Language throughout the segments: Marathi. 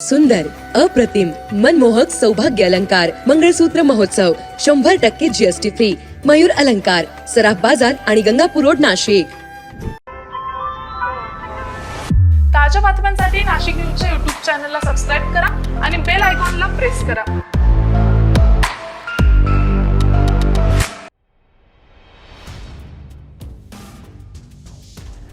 सुंदर अप्रतिम मनमोहक सौभाग्य अलंकार मंगळसूत्र महोत्सव शंभर टक्के जीएसटी फ्री मयूर अलंकार सराफ बाजार आणि गंगापूर रोड नाशिक. ताज्या बातम्यांसाठी नाशिक न्यूजच्या युट्यूब चॅनलला सबस्क्राईब करा आणि बेल आयकॉनला प्रेस करा.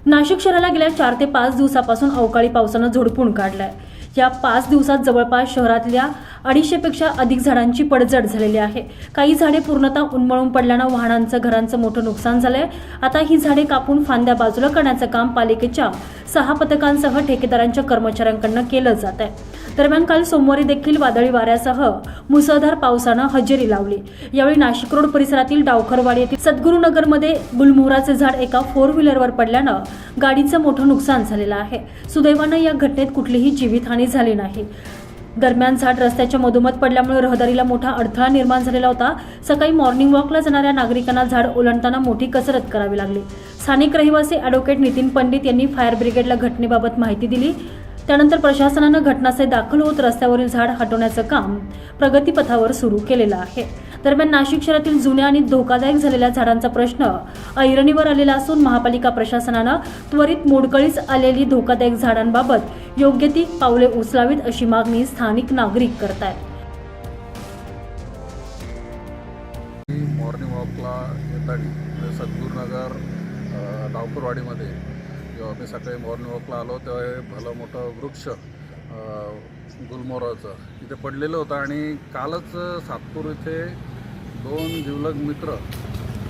नाशिक शहराला गेल्या चार ते पाच दिवसापासून अवकाळी पावसानं झोडपून काढलाय. या पाच दिवसात जवळपास शहरातल्या अडीचशेपेक्षा अधिक झाडांची पडझड झालेली आहे. काही झाडे पूर्णतः उन्मळून पडल्यानं वाहनांचं घरांचं मोठं नुकसान झालंय. आता ही झाडे कापून फांद्या बाजूला करण्याचं काम पालिकेच्या सहा पथकांसह ठेकेदारांच्या कर्मचाऱ्यांकडनं केलं जात आहे. दरम्यान काल सोमवारी देखील वादळी वाऱ्यासह मुसळधार पावसानं हजेरी लावली. यावेळी नाशिक रोड परिसरातील डावखरवाडी येथील सद्गुरुनगरमध्ये गुलमोहराचे झाड एका फोर व्हीलरवर पडल्यानं गाडीचं मोठं नुकसान झालेलं आहे. सुदैवानं या घटनेत कुठलीही जीवितहानी झाली नाही. दरम्यान झाड रस्त्याच्या मधोमध पडल्यामुळे रहदारीला मोठा अडथळा निर्माण झालेला होता. सकाळी मॉर्निंग वॉकला जाणाऱ्या नागरिकांना झाड ओलांडताना मोठी कसरत करावी लागली. स्थानिक रहिवासी ॲडव्होकेट नितीन पंडित यांनी फायर ब्रिगेडला घटनेबाबत माहिती दिली. त्यानंतर प्रशासनानं घटनास्थळी दाखल होत रस्त्यावरील झाड हटवण्याचं काम प्रगतीपथावर सुरू केलेलं आहे. दरम्यान नाशिक शहरातील जुन्या आणि धोकादायक झालेल्या झाडांचा प्रश्न ऐरणीवर आलेला असून महापालिका प्रशासनानं त्वरित मोडकळीस आलेली धोकादायक झाडांबाबत योग्य ती पावले उचलावीत अशी मागणी स्थानिक नागरिक करतायत. मी मॉर्निंग वॉकला येताना म्हणजे सद्गुरुनगर डावपूरवाडीमध्ये जेव्हा आम्ही सकाळी मॉर्निंग वॉकला आलो तेव्हा हे भलं मोठं वृक्ष गुलमोराचं इथे पडलेलं होतं आणि कालच सातपूर इथे दोन जिवलग मित्र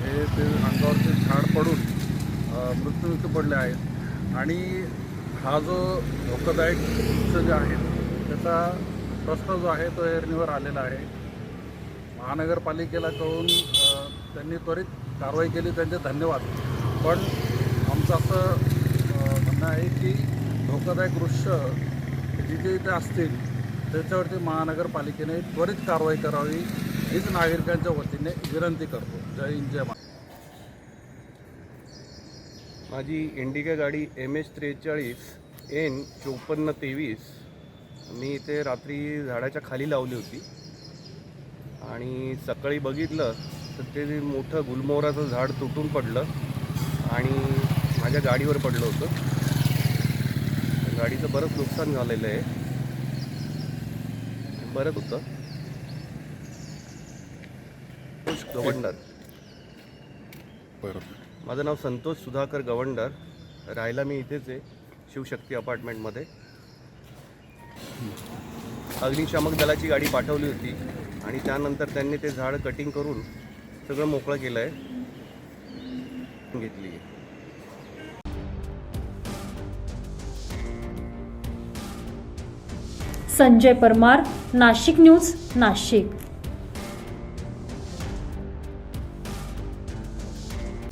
हे ते अंगावरचे झाड पडून मृत्युमुखी पडले आहेत. आणि हा जो धोकादायक वृक्ष जे आहे त्याचा प्रश्न जो आहे तो एरणीवर आलेला आहे. महानगरपालिकेला कळून त्यांनी त्वरित कारवाई केली त्यांचे धन्यवाद. पण आमचं असं म्हणणं आहे की धोकादायक वृक्ष जिथे इथे असतील त्याच्यावरती महानगरपालिकेने त्वरित कारवाई करावी. हीच नागरिकांच्या वतीने विनंती करतो. जय हिंद जय महाराष्ट्र. माझी इंडिका गाडी एम एच त्रेचाळीस एन चोपन्न तेवीस. मी इथे रात्री झाडाच्या खाली लावली होती. आणि सकाळी बघितलं तर ते मोठं गुलमोहराचं झाड तुटून पडलं आणि माझ्या गाडीवर पडलं होतं. गाडीचं बरंच नुकसान झालेलं आहे. बरंच होतं. गवंडर. माझं नाव संतोष सुधाकर गवंडर. राहायला मी इथेच आहे शिवशक्ती अपार्टमेंटमध्ये. अग्निशामक दलाची गाडी पाठवली होती आणि त्यानंतर त्यांनी ते झाड कटिंग करून सगळं मोकळं केलं आहे घेतली आहे. संजय परमार नाशिक न्यूज नाशिक.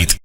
Кит.